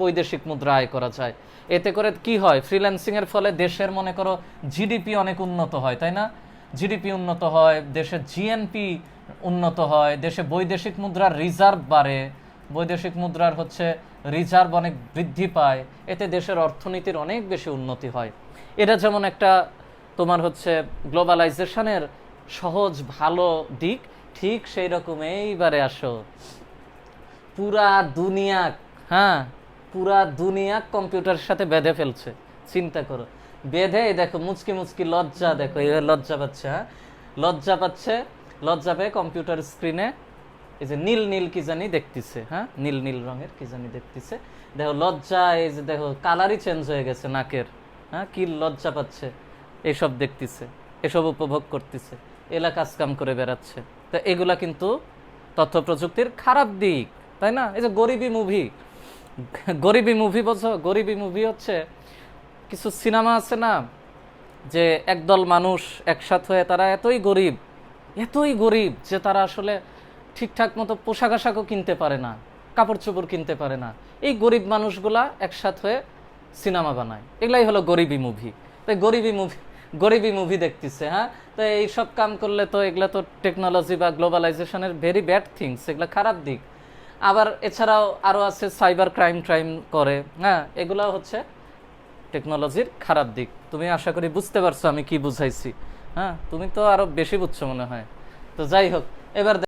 বৈদেশিক মুদ্রা আয় করা যায়। এতে করে কি হয়? ফ্রিল্যান্সিং এর ফলে দেশের, মনে করো জিডিপি অনেক উন্নত হয়, তাই না? জিডিপি উন্নত হয়, দেশের জিএনপি উন্নত হয়, দেশে বৈদেশিক মুদ্রার রিজার্ভ বাড়ে, বৈদেশিক মুদ্রার হচ্ছে রিজার্ভ অনেক বৃদ্ধি পায়, এতে দেশের অর্থনীতির অনেক বেশি উন্নতি হয়। এটা যেমন একটা তোমার হচ্ছে গ্লোবালাইজেশনের সহজ, ভালো দিক, ঠিক সেই রকম এইবারে আসো। পুরা দুনিয়া হ্যাঁ পুরা দুনিয়া কম্পিউটারের সাথে বেঁধে ফেলছে, চিন্তা করো। বেঁধে দেখো, মুচকি মুচকি লজ্জা দেখো, এই লজ্জা পাচ্ছে হ্যাঁ? লজ্জা পাচ্ছে, লজ্জা পেয়ে কম্পিউটার স্ক্রিনে এই যে নীল নীল কি জানি দেখতেছে হ্যাঁ? নীল নীল রঙের কি জানি দেখতেছে। দেখো লজ্জা, এই যে দেখো কালারই চেঞ্জ হয়ে গেছে নাকের হ্যাঁ? কি লজ্জা পাচ্ছে, এসব দেখতেছে, এসব উপভোগ করতেছে, এলা কাজ কাম করে বেড়াচ্ছে। তো এগুলা কিন্তু তথ্য প্রযুক্তির খারাপ দিক, তাই না? এই যে গরিবী মুভি গরিবী মুভি বোঝো গরিবী মুভি হচ্ছে কিছু সিনেমা আছে না, যে একদল মানুষ একসাথ হয়ে তারা এতই গরিব এতই গরিব যে তারা আসলে ঠিকঠাক মতো পোশাক আশাকও কিনতে পারে না, কাপড় চোপড় কিনতে পারে না। এই গরিব মানুষগুলা একসাথ হয়ে সিনেমা বানায়। এগুলাই হলো গরিবী মুভি তাই গরিবি মুভি গরিবি মুভি দেখতেছে হ্যাঁ? তো এইসব কাম করলে তো এগুলা তো টেকনোলজি বা গ্লোবালাইজেশনের ভেরি ব্যাড থিংস এগুলা খারাপ দিক। আবার এছাড়াও আরও আছে সাইবার ক্রাইম ট্রাইম করে হ্যাঁ এগুলো হচ্ছে টেকনোলজির খারাপ দিক। তুমি আশা করি বুঝতে পারছ আমি কি বুঝাইছি হ্যাঁ তুমি তো আরও বেশি বুঝছ মনে হয়। তো যাই হোক, এবার